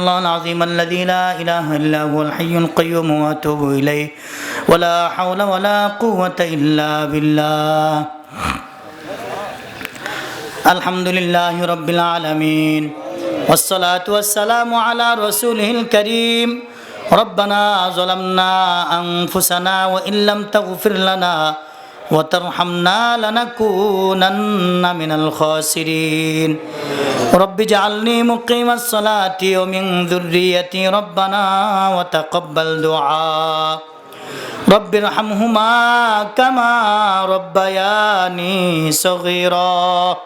الله العظيم الذي لا إله إلا هو الحي القيوم وأتوب إليه ولا حول ولا قوة إلا بالله الحمد لله رب العالمين والصلاة والسلام على رسوله الكريم ربنا ظلمنا أنفسنا وإن لم تغفر لنا وترحمنا لنكونن من الخاسرين رب اجعلني مقيم الصلاة ومن ذريتي ربنا وتقبل دعاء رب ارحمهما كما ربياني صغيرا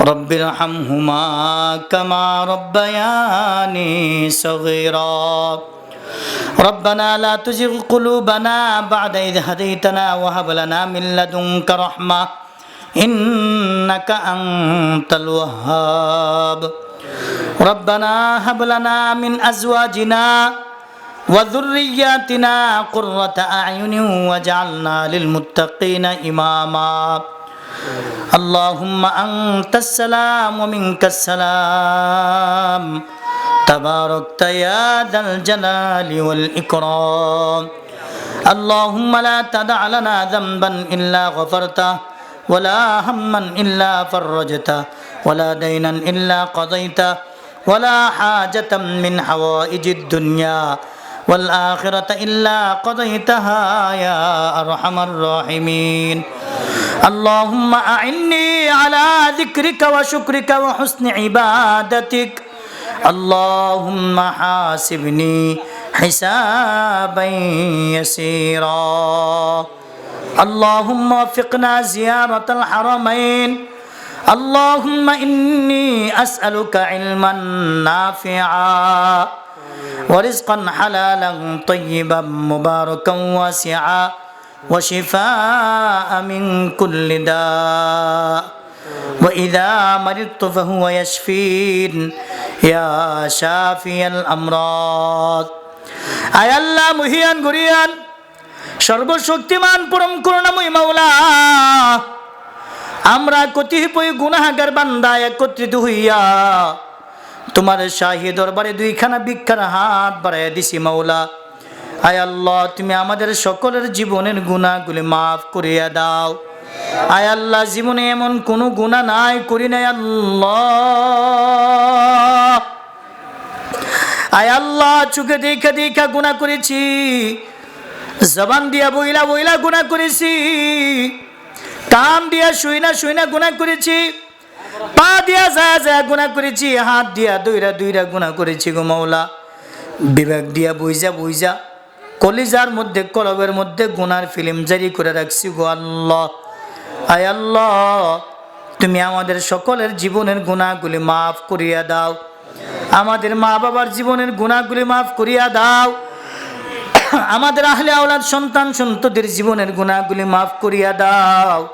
رب ارحمهما كما ربياني صغيرا ربنا لا تزغ قلوبنا بعد إذ هديتنا وهب لنا من لدنك رحمة إنك أنت الوهاب ربنا هب لنا من أزواجنا وذرياتنا قرة أعين واجعلنا للمتقين إماما اللهم أنت السلام ومنك السلام تباركت يا ذا الجلال والإكرام اللهم لا تدع لنا ذنبا إلا غفرته ولا هما إلا فرجته ولا دينا إلا قضيته ولا حاجة من حوائج الدنيا والآخرة إلا قضيتها يا أرحم الراحمين. اللهم أعني على ذكرك وشكرك وحسن عبادتك. اللهم حاسبني حسابا يسيرا. اللهم وفقنا زيارة الحرمين اللهم إني أسألك علما نافعا ورزقا حلالا طيبا مباركا واسعا وشفاء من كل داء وإذا مرضت فهو يشفين يا شافي الأمراض أي الله مهيان قريان সর্বশক্তিমান পরম করুণাময় মাওলা। আমরা কতিপয় গুনাহাগার বান্দা একত্রিত হইয়া তোমার শাহী দরবারে দুইখানা ভিক্ষার হাত বাড়াইয়া দিছি মাওলা। আয় আল্লাহ, তুমি আমাদের সকলের জীবনের গুণাগুলি মাফ করিয়া দাও। আয় আল্লাহ, জীবনে এমন কোনো গুণা নাই করি নাই আল্লাহ। আয় আল্লাহ, চোখে দেখা দেখা গুণা করেছি। জবান দিয়া বইলা বইলা গুণা করেছি। কান দিয়া শুই না শুই গুণা করেছি। পা দিয়া যা যা গুণা করেছি। হাত দিয়া দুইরা দুইরা গুণা করেছি গো মৌলা বিবেক দিয়া বুঝা বুঝা কলিজার মধ্যে, কলবের মধ্যে গুনার ফিল্ম জারি করে রাখছি গো আল্লাহ। আয় আল্লাহ, তুমি আমাদের সকলের জীবনের গুণাগুলি মাফ করিয়া দাও। আমাদের মা বাবার জীবনের গুণাগুলি মাফ করিয়া দাও। আমাদের আহলে আওলাদ সন্তান সন্তদের জীবনের গুণাগুলি মাফ করিয়া দাও।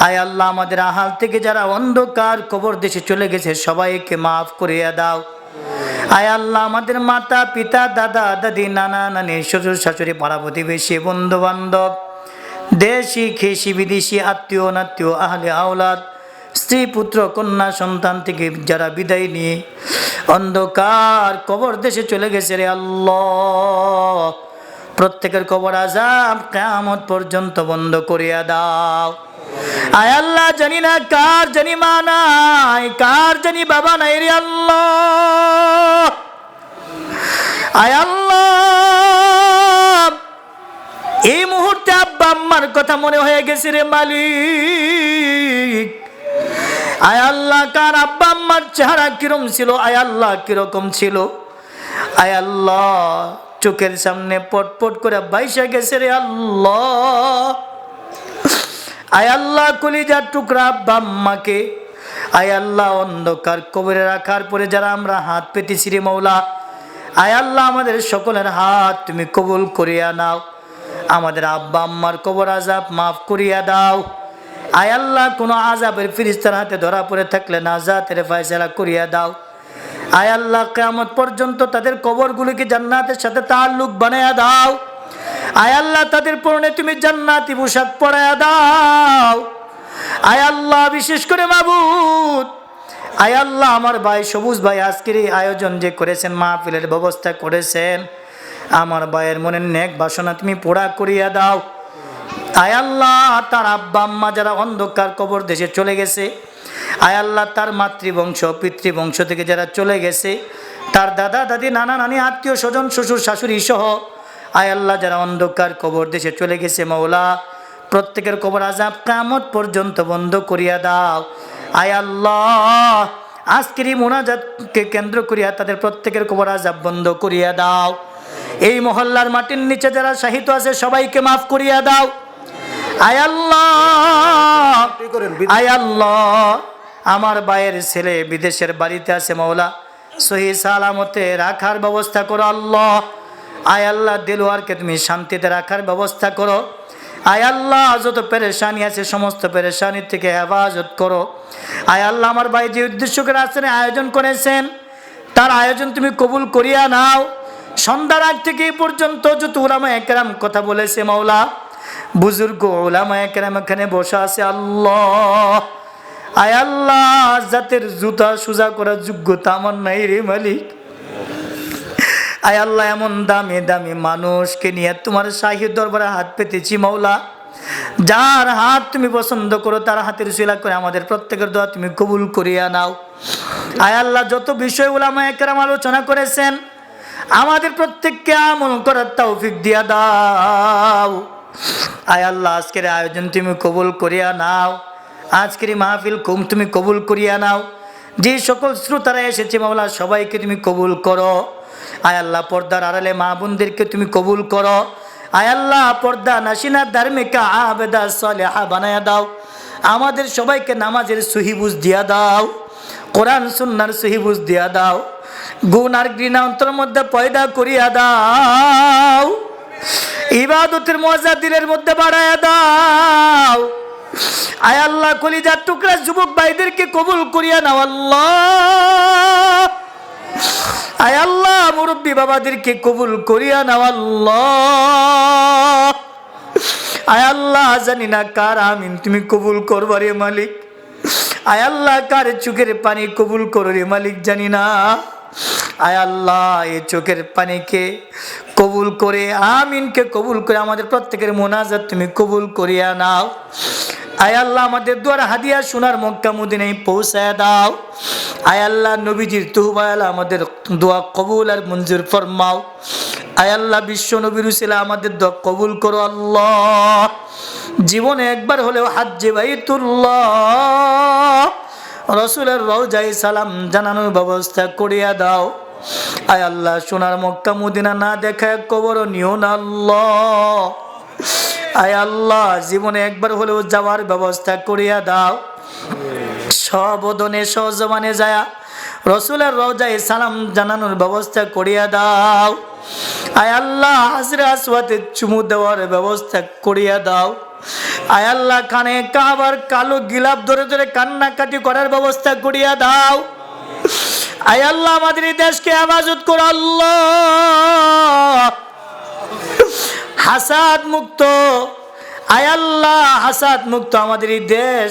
আয় আল্লাহ, আমাদের আহাল থেকে যারা অন্ধকার কবর দেশে চলে গেছে, সবাইকে মাফ করিয়া দাও। আয় আল্লাহ, আমাদের মাতা, পিতা, দাদা, দাদি, নানা, নানি, শ্বশুর, শাশুড়ি, পাড়া প্রতিবেশী বন্ধু বান্ধব দেশি খেসি বিদেশি, আত্মীয়, নাত্মীয়, আহলে আওলাদ, স্ত্রী, পুত্র, কন্যা, সন্তান থেকে যারা বিদায় নিয়ে অন্ধকার কবর দেশে চলে গেছে রে আল্লাহ। প্রত্যেকের কবর আজাব কেমত পর্যন্ত বন্ধ করিয়া দাও। আয় আল্লাহ, জানি না কার, জানি মা নাই, কার জানি বাবা নাই রে আল্লাহ। আয় এই মুহূর্তে আব্বা আম্মার কথা মনে হয়ে গেছে রে মালিক। আয় আল্লাহ, কার আব্বা আম্মার চেহারা কিরম ছিল? আয় আল্লাহ, কীরকম ছিল? আয় আল্লাহ চোখের সামনে পটপট করে বাইসা গেছে রে আল্লাহ। আয় আল্লাহ, কলিজার টুকরা আব্বা আম্মাকে। আয় আল্লাহ, অন্ধকার কবরে রাখার পরে যারা আমরা হাত পেতেছি রে মৌলা আয় আল্লাহ, আমাদের সকলের হাত তুমি কবুল করিয়া নাও। আমাদের আব্বা আম্মার কবর আজাব মাফ করিয়া দাও। আয় আল্লাহ, কোনো আজাবের ফিরিস্তার হাতে ধরা পড়ে থাকলে নাজাতের ফয়সালা করিয়া দাও। আয় আল্লাহ, কেয়ামত পর্যন্ত তাদের কবরগুলিকে জান্নাতের সাথে তাল্লুক বানায়া দাও। আয় আল্লাহ, তাদের পরনে তুমি জান্নাতি পোশাক পরায়া দাও। আয় আল্লাহ, বিশেষ করে মাবুদ। আয় আল্লাহ, আমার ভাই সবুজ ভাই, আজকের এই আয়োজন যে করেছেন, মাহফিলের ব্যবস্থা করেছেন, আমার ভাইয়ের মনের নেক বাসনা তুমি পোড়া করিয়া দাও। আয় আল্লাহ, তার আব্বা আম্মা যারা অন্ধকার কবর দেশে চলে গেছে আয় আল্লাহ তার মাতৃবংশ পিতৃবংশ থেকে যারা চলে গেছে তার দাদা দাদি নানা নানি আত্মীয় স্বজন শ্বশুর শাশুড়ি সহ আয় আল্লাহ যারা অন্ধকার কবর দেশে চলে গেছে মৌলা প্রত্যেকের কবর আজাব কামত পর্যন্ত বন্ধ করিয়া দাও। আয় আল্লাহ আজকের এই মোনাজাতকে কেন্দ্র করিয়া তাদের প্রত্যেকের কবর আজাব বন্ধ করিয়া দাও। এই মহল্লার মাটির নিচে যারা সাহিত্য আছে সবাইকে মাফ করিয়া দাও। আয় আল্লাহ আয় আল্লাহ। আমার ভাইয়ের ছেলে বিদেশের বাড়িতে আছে মৌলা সহি সালামতে রাখার ব্যবস্থা করো আল্লাহ। আয় আল্লাহ, দিলওয়ারকে তুমি শান্তিতে রাখার ব্যবস্থা করো। আয় আল্লাহ, যত পেরেশানি আছে সমস্ত পেরেশানি থেকে হেফাজত করো। আয় আল্লাহ, আমার ভাই যে উদ্দেশ্য করে আসছেন আয়োজন করেছেন, তার আয়োজন তুমি কবুল করিয়া নাও। সন্ধ্যার আগ থেকে এই পর্যন্ত যত ওলামা একরাম কথা বলেছে মাওলা, বুজুর্গ ওলামা একরাম এখানে বসে আছে আল্লাহ। আয় আল্লাহ, জাতের জুতা সোজা করার যোগ্যতা আমার নাই রে মালিক। আয় আল্লাহ, এমন দামি দামি মানুষকে নিয়ে তোমার শাহী দরবারে হাত পেতেছি মাওলা। যার হাত তুমি পছন্দ করো, তার হাতের শিলা করে আমাদের প্রত্যেকের দোয়া তুমি কবুল করিয়া নাও। আয় আল্লাহ, যত বিষয় ওলামা একরাম আলোচনা করেছেন, আমাদের প্রত্যেককে আমল করার তৌফিক দিয়া দাও। আয় আল্লাহ, আজকের আয়োজন তুমি কবুল করিয়া নাও। আজকের এই মাহফিল কুম তুমি কবুল করিয়া নাও। যে সকল শ্রোতারা এসেছে, মাওলা, সবাইকে তুমি কবুল করো। আয় আল্লাহ, পর্দার আড়ালে মা বোনদেরকে তুমি কবুল করো। আয় আল্লাহ, পর্দা নাসিনা ধার্মিকা আবেদা সলেহা বানায়া দাও। আমাদের সবাইকে নামাজের সহিবুজ দিয়া দাও। কোরআন, সুন্নার সহিবুজ দিয়া দাও। গুণ আর ঘৃণা অন্তর মধ্যে পয়দা করিয়া দাও। ইবাদতের মজা দিলের মধ্যে বাড়ায়া দাও। আয় আল্লাহ, কলিজার টুকরা যুবক ভাইদেরকে কবুল করিয়া নাও আল্লাহ। আয় আল্লাহ, মুরব্বী বাবাদেরকে কবুল করিয়া নাও আল্লাহ। আয় আল্লাহ, জানি না কার আমিন, তুমি কবুল করবা রে মালিক। আয় আল্লাহ, কার চোখের পানি কবুল করো রে মালিক, জানি না। আয় আল্লাহ এই চোখের পানিকে কবুল করে, আমিনকে কবুল করে, আমাদের প্রত্যেকের মোনাজাত তুমি কবুল করিয়া নাও। আয় আল্লাহ আমাদের দুয়ার হাদিয়া সোনার মক্কা মদিনায় পৌঁছায় দাও। আয় আল্লাহ নবীজির তুহবায়াল আমাদের দোয়া কবুল আর মঞ্জুর ফরমাও। আয় আল্লাহ বিশ্ব নবীর উসিলা আমাদের দোয়া কবুল করো আল্লাহ। জীবনে একবার হলেও হাজ্জে বাইতুল্লাহ রসুলের রওজাই সালাম জানানোর ব্যবস্থা করিয়া দাও। আয় আল্লাহ সোনার মক্কা মদিনা না দেখায় কবর নিও না আল্লাহ। আয় আল্লাহ, জীবনে একবার হলেও যাওয়ার ব্যবস্থা করিয়া দাও। সবদনে সজমানে যায়া রসুলের রওজায় সালাম জানানোর ব্যবস্থা করিয়া দাও। আয় আল্লাহ, হাজরা চুমু দেওয়ার ব্যবস্থা করিয়া দাও। আয় আল্লাহ, কানে কাবার কালো গিলাপ ধরে ধরে কান্নাকাটি করার ব্যবস্থা করিয়া দাও। আয় আল্লাহ, আমাদের দেশকে হেফাজত করো আল্লাহ। হাসাদ মুক্ত। আয় আল্লাহ, হাসাদ মুক্ত আমাদের এই দেশ।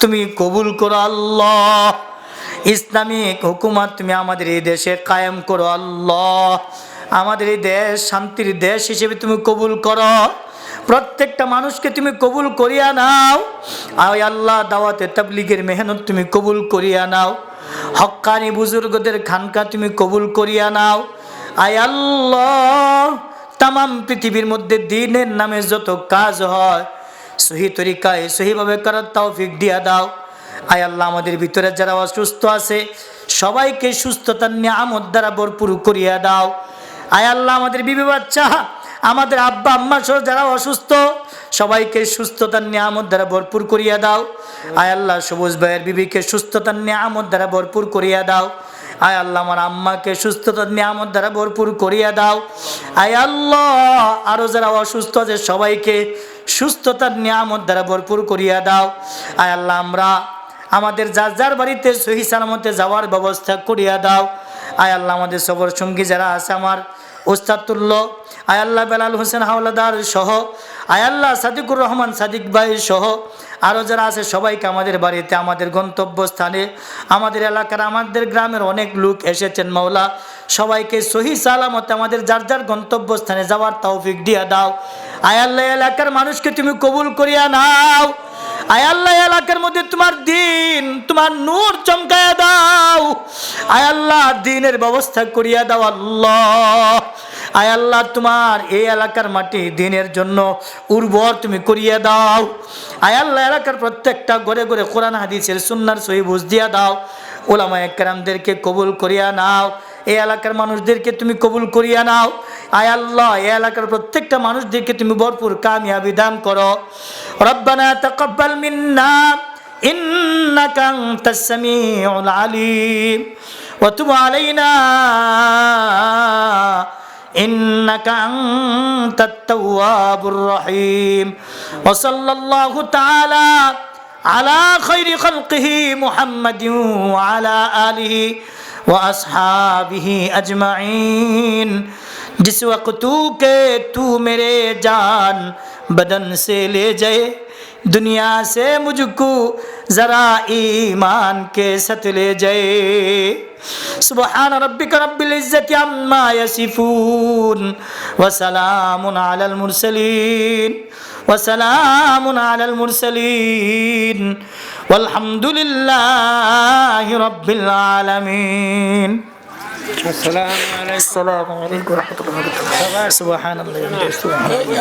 তুমি কবুল করো আল্লাহ। ইসলামিক হুকুমত তুমি আমাদের এই দেশে কায়েম করো আল্লাহ। আমাদের এই দেশ শান্তির দেশ হিসেবে তুমি কবুল করো। প্রত্যেকটা মানুষকে তুমি কবুল করিয়া নাও। আয় আল্লাহ, দাওয়াতে তাবলিগের মেহনত তুমি কবুল করিয়া নাও। হক্কানি বুজুর্গদের খানকা তুমি কবুল করিয়া নাও। আয় আল্লাহ তাম পৃথিবীর মধ্যে দিনের নামে যত কাজ হয়, সহি তরিকায় সহিভাবে করার তৌফিক দিয়া দাও। আয় আল্লাহ, আমাদের ভিতরে যারা অসুস্থ আছে, সবাইকে সুস্থতার নিয়ামত দ্বারা ভরপুর করিয়া দাও। আয় আল্লাহ, আমাদের বিবি বাচ্চা, আমাদের আব্বা, আম্মা সহ যারা অসুস্থ, সবাইকে সুস্থতার নিয়ামত দ্বারা ভরপুর করিয়া দাও। আয় আল্লাহ, সবুজ ভাইয়ের বিবিকে সুস্থতার নিয়ামত দ্বারা ভরপুর করিয়া দাও। আয় আল্লাহ, আমার আম্মাকে সুস্থতার নিয়ামত দ্বারা ভরপুর করিয়া দাও। আয় আল্লাহ আরও যারা অসুস্থ আছে সবাইকে সুস্থতার নিয়ামত দ্বারা ভরপুর করিয়া দাও। আয় আল্লাহ, আমরা আমাদের যার যার বাড়িতে সহি সালামতে যাওয়ার ব্যবস্থা করিয়া দাও। আয় আল্লাহ, আমাদের সবর সঙ্গী যারা আছে আমার ওস্তাদুল্ল আয়াল্লাহ বেলাল হোসেন হাওলাদার সহ আয়াল্লাহ সাদিকুর রহমান সাদিক ভাই সহ আরও যারা আছে সবাইকে আমাদের বাড়িতে, আমাদের গন্তব্যস্থানে, আমাদের এলাকার, আমাদের গ্রামের অনেক লোক এসেছেন মাওলা। সবাইকে সহি সালামতে আমাদের যার যার গন্তব্যস্থানে যাওয়ার তৌফিক দিয়া দাও। আয়াল্লাহ এলাকার মানুষকে তুমি কবুল করিয়া নাও। আয় আল্লাহ এলাকার মধ্যে তোমার আয় আল্লাহ, দিনের ব্যবস্থা করিয়া দাও আল্লাহ। আয় আল্লাহ, তোমার এই এলাকার মাটি দিনের জন্য উর্বর তুমি করিয়া দাও। আয় আল্লাহ, এলাকার প্রত্যেকটা ঘরে ঘরে কোরআন, হাদিসের সুন্নার সহি বুঝ দিয়া দাও। ওলামা একরামদেরকে কবুল করিয়া নাও। এই এলাকার মানুষদেরকে তুমি কবুল করিয়া নাও। আয় আল্লাহ, এই এলাকার প্রত্যেকটা মানুষদেরকে তুমি ভরপুর কামিয়াবি দান করো। রব্বানা তাকাব্বাল মিন্না। إنك أنت السميع العليم. وتب علينا. إنك أنت التواب الرحيم. وصلى الله تعالى على خير خلقه محمد وعلى آله وأصحابه أجمعين. جس وقت تو کے تو میرے جان بدن سے لے جائے. दुनिया से मुझको जरा ईमान के सत ले जाए सुबहान रब्बिक रब्बिल इज्जति अम्मा यसिफून वसलाम على المرسلين وسلام على المرسلين والحمد لله رب العالمين السلام عليكم السلام عليكم ورحمة الله وبركاته سبحان الله وبحمده سبحان الله